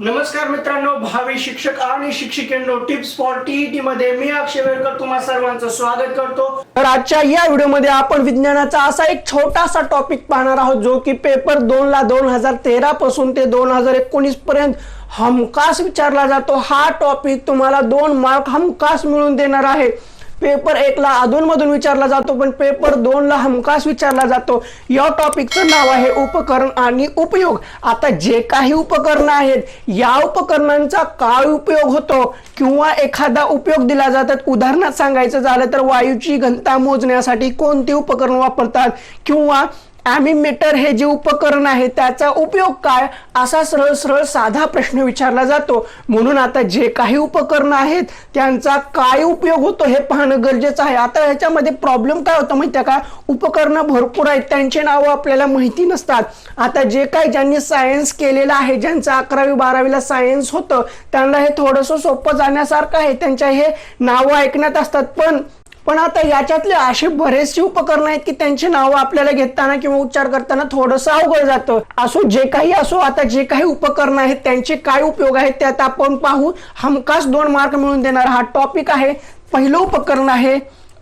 नमस्कार मित्रांनो भावी शिक्षक आणि शिक्षिकेंनो टिप्स फॉर टीईटी मध्ये मी अक्षय वेळकर तुम्हा सर्वांचं स्वागत करतो. तर आजच्या या व्हिडिओमध्ये आपण विज्ञानाचा असा एक छोटासा टॉपिक पाहणार आहोत जो की पेपर दोन ला दोन हजार तेरा पासून ते दोन हजार एकोणीस पर्यंत हमखास विचारला जातो. हा टॉपिक तुम्हाला दोन मार्क हमखास मिळून देणार आहे. पेपर एकला अधूनमधून विचारला जातो पण पेपर दोनला हमखास विचारला जातो. या टॉपिकचं नाव आहे उपकरण आणि उपयोग. आता जे काही उपकरणं आहेत या उपकरणांचा काय उपयोग होतो किंवा एखादा उपयोग दिला जातात? उदाहरणात सांगायचं झालं तर वायूची घनता मोजण्यासाठी कोणती उपकरणं वापरतात? किंवा ॲमिमीटर हे जे उपकरण आहे त्याचा उपयोग काय? असा सरळ सरळ साधा प्रश्न विचारला जातो. म्हणून आता जे काही उपकरण आहेत त्यांचा काय उपयोग होतो हे पाहणं गरजेचं आहे. आता ह्याच्यामध्ये प्रॉब्लेम काय होतं माहिती आहे का? उपकरणं भरपूर आहेत त्यांची नावं आपल्याला माहिती नसतात. आता जे काय ज्यांनी सायन्स केलेलं आहे ज्यांचं अकरावी बारावीला सायन्स होतं त्यांना हे थोडंसं सोपं जाण्यासारखं आहे. त्यांच्या हे नावं ऐकण्यात असतात. पण पण आता याच्यातले असे बरेचसे उपकरण आहेत की त्यांची नावं आपल्याला घेताना किंवा उच्चार करताना थोडंसं अवघड जातं. असो जे काही असो आता जे काही उपकरण आहेत त्यांचे काय उपयोग आहेत त्यात आपण पाहू हमखास दोन मार्क मिळून देणारा. हा टॉपिक आहे. पहिलं उपकरण आहे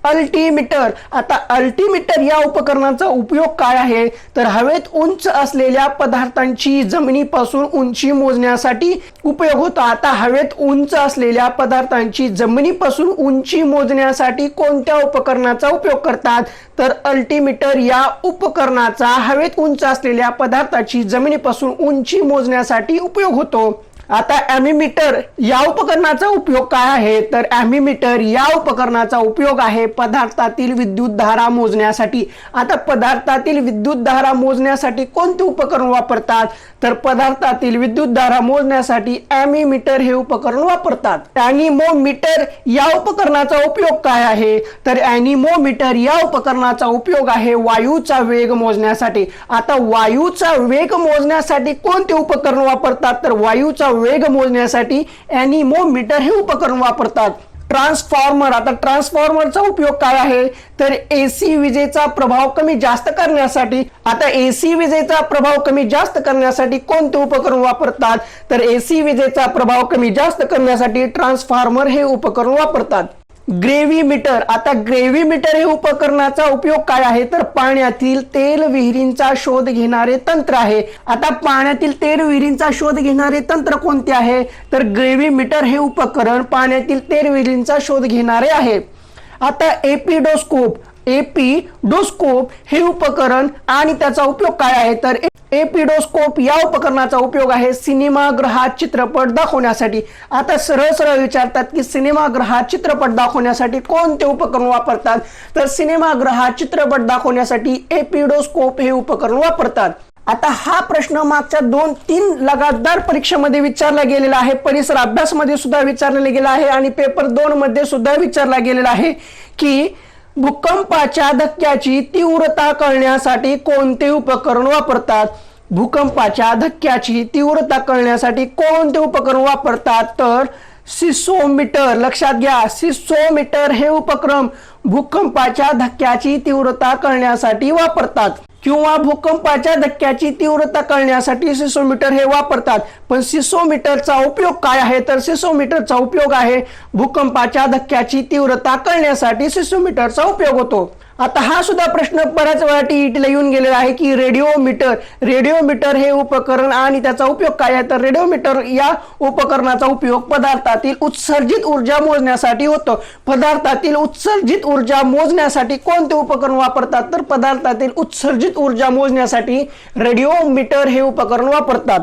अल्टीमीटर. आता अल्टीमीटर या उपकरणाचा उपयोग काय आहे? तर हवेत उंच असलेल्या पदार्थांची जमिनीपासून उंची मोजण्यासाठी उपयोग होतो. आता हवेत उंच असलेल्या पदार्थांची जमिनीपासून उंची मोजण्यासाठी कोणत्या उपकरणाचा उपयोग करतात? तर अल्टीमीटर या उपकरणाचा हवेत उंच असलेल्या पदार्थाची जमिनीपासून उंची मोजण्यासाठी उपयोग होतो. आता ॲमिमीटर या उपकरणाचा उपयोग काय आहे? तर ॲमिमीटर या उपकरणाचा उपयोग आहे पदार्थातील विद्युत धारा मोजण्यासाठी. आता पदार्थातील विद्युत धारा मोजण्यासाठी कोणते उपकरण वापरतात? तर पदार्थातील विद्युत धारा मोजण्यासाठी ॲमिमीटर हे उपकरण वापरतात. ॲनिमोमीटर या उपकरणाचा उपयोग काय आहे? तर ॲनिमोमीटर या उपकरणाचा उपयोग आहे वायूचा वेग मोजण्यासाठी. आता वायूचा वेग मोजण्यासाठी कोणते उपकरण वापरतात? तर वायूचा वेग मोजण्यासाठी ॲनिमोमीटर हे उपकरण वापरतात. ट्रान्सफॉर्मर आता ट्रान्सफॉर्मरचा उपयोग काय आहे? तर एसी विजेचा प्रभाव कमी जास्त करण्यासाठी आता एसी विजेचा प्रभाव कमी जास्त करण्यासाठी कोणते उपकरण वापरतात? तर एसी विजेचा प्रभाव कमी जास्त करण्यासाठी ट्रान्सफॉर्मर हे उपकरण वापरतात. ग्रेव्हीमीटर आता ग्रेव्हीमीटर हे उपकरणाचा उपयोग काय आहे? तर पाण्यातील तेल विहिरींचा शोध घेणारे तंत्र आहे. आता पाण्यातील तेल विहिरींचा शोध घेणारे तंत्र कोणते आहे? तर ग्रेव्हीमीटर हे उपकरण पाण्यातील तेल विहिरींचा शोध घेणारे आहे. आता एपिडोस्कोप. एपिडोस्कोप हे उपकरण आणि त्याचा उपयोग काय आहे? तर एपिडोस्कोप या उपकरणाचा उपयोग आहे सिनेमागृहात चित्रपट दाखवण्यासाठी. आता सरळ सरळ विचारतात की सिनेमागृहात चित्रपट दाखवण्यासाठी कोणते उपकरण वापरतात? तर सिनेमागृहात चित्रपट दाखवण्यासाठी एपिडोस्कोप हे उपकरण वापरतात. आता हा प्रश्न मागच्या दोन तीन लगातार परीक्षेमध्ये विचारला गेलेला आहे. परिसर अभ्यासमध्ये सुद्धा विचारलेला गेला आहे आणि पेपर दोन मध्ये सुद्धा विचारला गेलेला आहे की भूकंपाच्या धक्क्याची तीव्रता कळण्यासाठी कोणते उपकरण वापरतात? भूकंपाच्या धक्क्याची तीव्रता कळण्यासाठी कोणते उपकरण वापरतात? तर सिसोमीटर. लक्षात घ्या सिसोमीटर हे उपक्रम भूकंपाच्या धक्क्याची तीव्रता कळण्यासाठी वापरतात. किंवा भूकंपाच्या धक्क्याची तीव्रता कळण्यासाठी सिसोमीटर हे वापरतात. पण सिसोमीटरचा उपयोग काय आहे? तर सिसोमीटरचा उपयोग आहे भूकंपाच्या धक्क्याची तीव्रता कळण्यासाठी सिसोमीटरचा उपयोग होतो. आता हा सुद्धा प्रश्न बऱ्याच वेळा टीईटीला येऊन गेलेला आहे की रेडिओमीटर रेडिओमीटर हे उपकरण आणि त्याचा उपयोग काय आहे? तर रेडिओमीटर या उपकरणाचा उपयोग पदार्थातील उत्सर्जित ऊर्जा मोजण्यासाठी होतो. पदार्थातील उत्सर्जित ऊर्जा मोजण्यासाठी कोणते उपकरण वापरतात? तर पदार्थातील उत्सर्जित ऊर्जा मोजण्यासाठी रेडिओमीटर हे उपकरण वापरतात.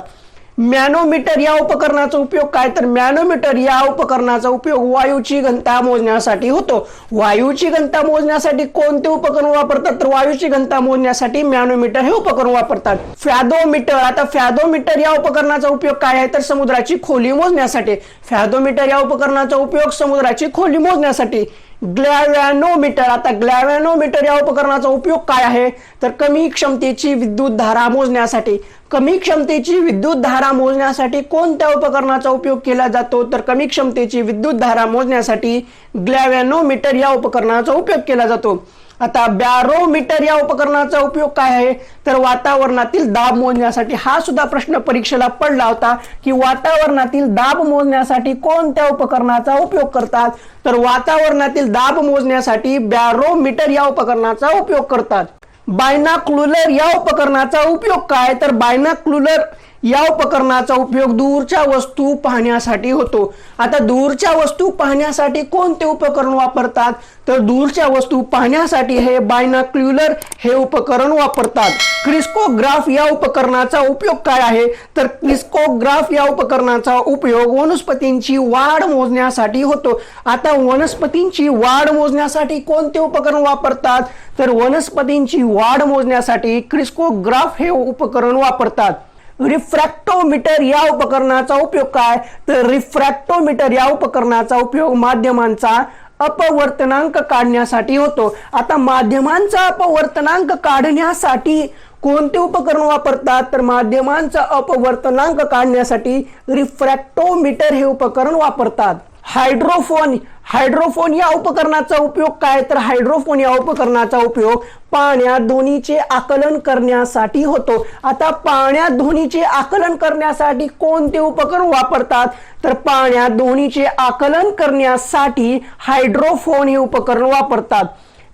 मॅनोमीटर या उपकरणाचा उपयोग काय? तर मॅनोमीटर या उपकरणाचा उपयोग वायूची घनता मोजण्यासाठी होतो. वायूची घनता मोजण्यासाठी कोणते उपकरण वापरतात? तर वायूची घनता मोजण्यासाठी मॅनोमीटर हे उपकरण वापरतात. फॅदोमीटर आता फॅदोमीटर या उपकरणाचा उपयोग काय आहे? तर समुद्राची खोली मोजण्यासाठी. फॅदोमीटर या उपकरणाचा उपयोग समुद्राची खोली मोजण्यासाठी. ग्लॅव्हॅनोमीटर. आता ग्लॅव्हॅनोमीटर या उपकरणाचा उपयोग काय आहे? तर कमी क्षमतेची विद्युत धारा मोजण्यासाठी. कमी क्षमतेची विद्युत धारा मोजण्यासाठी कोणत्या उपकरणाचा उपयोग केला जातो? तर कमी क्षमतेची विद्युत धारा मोजण्यासाठी ग्लॅव्हॅनोमीटर या उपकरणाचा उपयोग केला जातो. आता बॅरोमीटर या उपकरणाचा उपयोग काय आहे? तर वातावरणातील दाब मोजण्यासाठी हा सुद्धा प्रश्न परीक्षेला पडला होता की वातावरणातील दाब मोजण्यासाठी कोणत्या उपकरणाचा उपयोग करतात? तर वातावरणातील दाब मोजण्यासाठी बॅरोमीटर या उपकरणाचा उपयोग करतात. बायनाक्लुलर या उपकरणाचा उपयोग काय? तर बायनाक्लुलर या उपकरणाचा उपयोग दूरच्या वस्तू पाहण्यासाठी होतो. आता दूरच्या वस्तू पाहण्यासाठी कोणते उपकरण वापरतात? तर दूरच्या वस्तू पाहण्यासाठी हे बायनाक्ल्युलर हे उपकरण वापरतात. क्रिस्कोग्राफ या उपकरणाचा उपयोग काय आहे? तर क्रिस्कोग्राफ या उपकरणाचा उपयोग वनस्पतींची वाढ मोजण्यासाठी होतो. आता वनस्पतींची वाढ मोजण्यासाठी कोणते उपकरण वापरतात? तर वनस्पतींची वाढ मोजण्यासाठी क्रिस्कोग्राफ हे उपकरण वापरतात. रिफ्रॅक्टोमीटर या उपकरणाचा उपयोग काय? तर रिफ्रॅक्टोमीटर या उपकरणाचा उपयोग माध्यमांचा अपवर्तनांक काढण्यासाठी होतो. आता माध्यमांचा अपवर्तनांक काढण्यासाठी कोणते उपकरण वापरतात? तर माध्यमांचा अपवर्तनांक काढण्यासाठी रिफ्रॅक्टोमीटर हे उपकरण वापरतात. हायड्रोफोन हायड्रोफोन या उपकरणाचा उपयोग काय? तर हायड्रोफोन या उपकरणाचा उपयोग पाण्यात ध्वनीचे आकलन करण्यासाठी होतो. आता पाण्यात ध्वनीचे आकलन करण्यासाठी कोणते उपकरण वापरतात? तर पाण्यात ध्वनीचे आकलन करण्यासाठी हायड्रोफोन हे उपकरण वापरतात.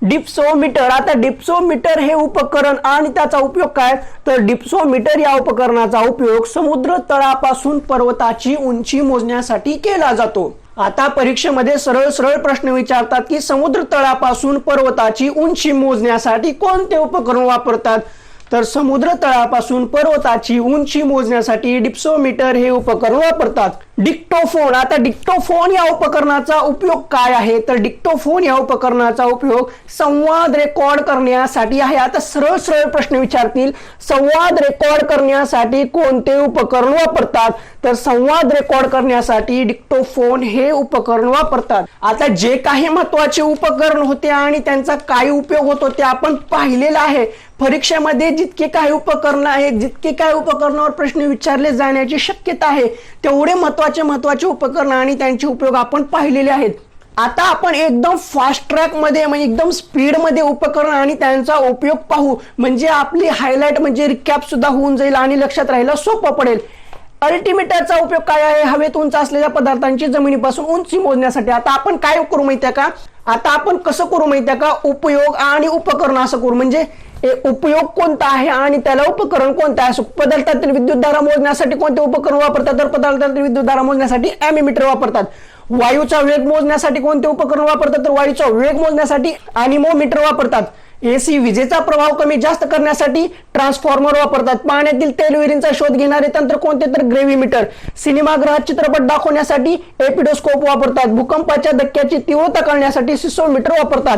डिप्सोमीटर आता डिप्सोमीटर हे उपकरण आणि त्याचा उपयोग काय? तर डिप्सोमीटर या उपकरणाचा उपयोग समुद्र तळापासून पर्वताची उंची मोजण्यासाठी केला जातो. आता परीक्षेमध्ये सरळ सरळ प्रश्न विचारतात की समुद्र तळापासून पर्वताची उंची मोजण्यासाठी कोणते उपकरण वापरतात? तर समुद्र तळापासून पर्वताची उंची मोजण्यासाठी डिप्सोमीटर हे उपकरण वापरतात. डिक्टोफोन. आता डिक्टोफोन या उपकरणाचा उपयोग काय आहे? तर डिक्टोफोन या उपकरणाचा उपयोग संवाद रेकॉर्ड करण्यासाठी आहे. आता सरळ सरळ प्रश्न विचारतील. संवाद रेकॉर्ड करण्यासाठी कोणते उपकरण वापरतात? तर संवाद रेकॉर्ड करण्यासाठी डिक्टोफोन हे उपकरण वापरतात. आता जे काही महत्त्वाचे उपकरण होते आणि त्यांचा काय उपयोग होतो ते आपण पाहिलेलं आहे. परीक्षेमध्ये जितके काही उपकरण आहेत जितके काही उपकरणावर प्रश्न विचारले जाण्याची शक्यता आहे तेवढे महत्त्वाचे महत्त्वाचे उपकरण आणि त्यांचे उपयोग आपण पाहिलेले आहेत. आता आपण एकदम फास्ट ट्रॅकमध्ये म्हणजे एकदम स्पीडमध्ये उपकरण आणि त्यांचा उपयोग पाहू. म्हणजे आपली हायलाइट म्हणजे रिकॅप सुद्धा होऊन जाईल आणि लक्षात राहायला सोपं पडेल. अल्टिमीटरचा उपयोग काय आहे? हवेत उंच असलेल्या पदार्थांची जमिनीपासून उंची मोजण्यासाठी. आता आपण काय करू माहितीये का? आता आपण कसं करू माहितीये का? उपयोग आणि उपकरण असं करू. म्हणजे उपयोग कोणता आहे आणि त्याला उपकरण कोणतं आहे? पदार्थातील पदार्थातील विद्युतधारा मोजण्यासाठी कोणते उपकरण वापरतात? तर पदार्थातील विद्युतधारा मोजण्यासाठी ॲमिमीटर वापरतात. वायूचा वेग मोजण्यासाठी कोणते उपकरण वापरतात? तर वायूचा वेग मोजण्यासाठी अनिमोमीटर वापरतात. एसी विजेचा प्रभाव कमी जास्त करण्यासाठी ट्रान्सफॉर्मर वापरतात. पाण्यातील तेलविरींचा शोध घेणारे तंत्र कोणते? तर ग्रेव्हीमीटर सिनेमागृहात चित्रपट दाखवण्यासाठी एपिडोस्कोप वापरतात. भूकंपाच्या धक्क्याची तीव्रता कळण्यासाठी सिसोमीटर वापरतात.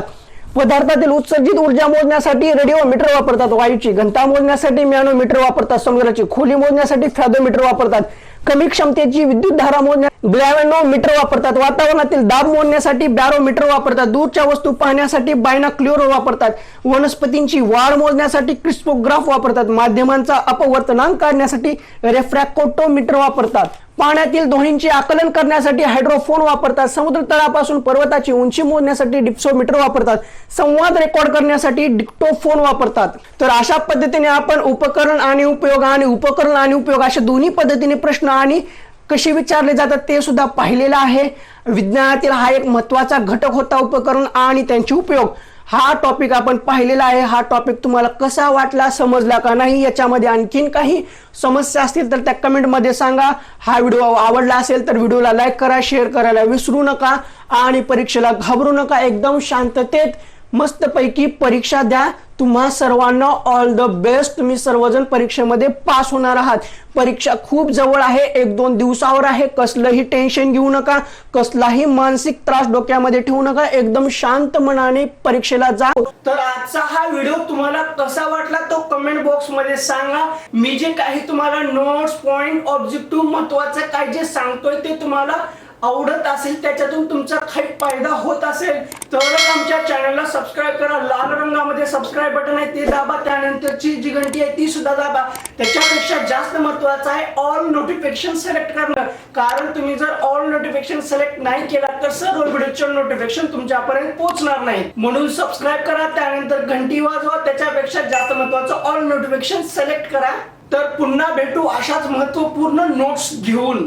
पदार्थातील उत्सर्जित ऊर्जा मोजण्यासाठी रेडिओमीटर वापरतात. वायूची घनता मोजण्यासाठी मॅनोमीटर वापरतात. समुद्राची खोली मोजण्यासाठी फॅदोमीटर वापरतात. कमी क्षमतेची विद्युत धारा मोजण्या ग्लॅव्हॅनोमीटर वापरतात. वातावरणातील दाब मोजण्यासाठी बॅरोमीटर वापरतात. दूरच्या वस्तू पाहण्यासाठी बायनाक्ल्युअर वापरतात. वनस्पतींची वाढ मोजण्यासाठी क्रिस्पोग्राफ वापरतात. माध्यमांचा अपवर्तनांक काढण्यासाठी रेफ्रॅक्टोमीटर वापरतात. पाण्यातील ध्वनींचे आकलन करण्यासाठी हायड्रोफोन वापरतात. समुद्र तळापासून पर्वताची उंची मोजण्यासाठी डिप्सोमीटर वापरतात. संवाद रेकॉर्ड करण्यासाठी डिक्टोफोन वापरतात. तर अशा पद्धतीने आपण उपकरण आणि उपयोग आणि उपकरण आणि उपयोग अशा दोन्ही पद्धतीने प्रश्न आणि कसे विचारले जातात ते सुद्धा पाहिलेलं आहे. विज्ञानातील हा एक महत्त्वाचा घटक होता उपकरण आणि त्यांचे उपयोग. हा टॉपिक आपण पाहिलेला आहे. हा टॉपिक तुम्हाला कसा वाटला समजला का नाही याच्यामध्ये आणखीन काही समस्या असतील तर त्या कमेंटमध्ये सांगा. हा व्हिडिओ आवडला असेल तर व्हिडिओला लाईक करा शेअर करायला विसरू नका आणि परीक्षेला घाबरू नका. एकदम शांततेत मस्तपैकी परीक्षा द्या. तुम्हा सर्वांना ऑल द बेस्ट तुम्ही सर्वजण परीक्षेमध्ये पास होणार आहात. परीक्षा खूप जवळ आहे. एक दोन दिवसावर आहे. कसलंही टेन्शन घेऊ नका. कसलाही मानसिक त्रास डोक्यामध्ये ठेवू नका. एकदम शांत मनाने परीक्षेला जा. तर आजचा हा व्हिडिओ तुम्हाला कसा वाटला तो कमेंट बॉक्समध्ये सांगा. मी जे काही तुम्हाला नोट्स पॉइंट ऑब्जेक्टिव्ह महत्वाचं काय जे सांगतोय ते तुम्हाला आवडत असेल त्याच्यातून तुमचा काही फायदा होत असेल तरच आमच्या चॅनलला सबस्क्राईब करा. लाल रंगामध्ये सबस्क्राईब बटन आहे ते दाबा. त्यानंतरची जी घंटी आहे ती सुद्धा दाबा. त्याच्यापेक्षा जास्त महत्वाचं आहे ऑल नोटिफिकेशन सिलेक्ट करणं. कारण तुम्ही जर ऑल नोटिफिकेशन सिलेक्ट नाही केला तर सर्व व्हिडिओचे नोटिफिकेशन तुमच्यापर्यंत पोहोचणार नाही म्हणून सबस्क्राईब करा त्यानंतर घंटी वाजवा. त्याच्यापेक्षा जास्त महत्वाचं ऑल नोटिफिकेशन सिलेक्ट करा. तर पुन्हा भेटू अशाच महत्त्वपूर्ण नोट्स घेऊन.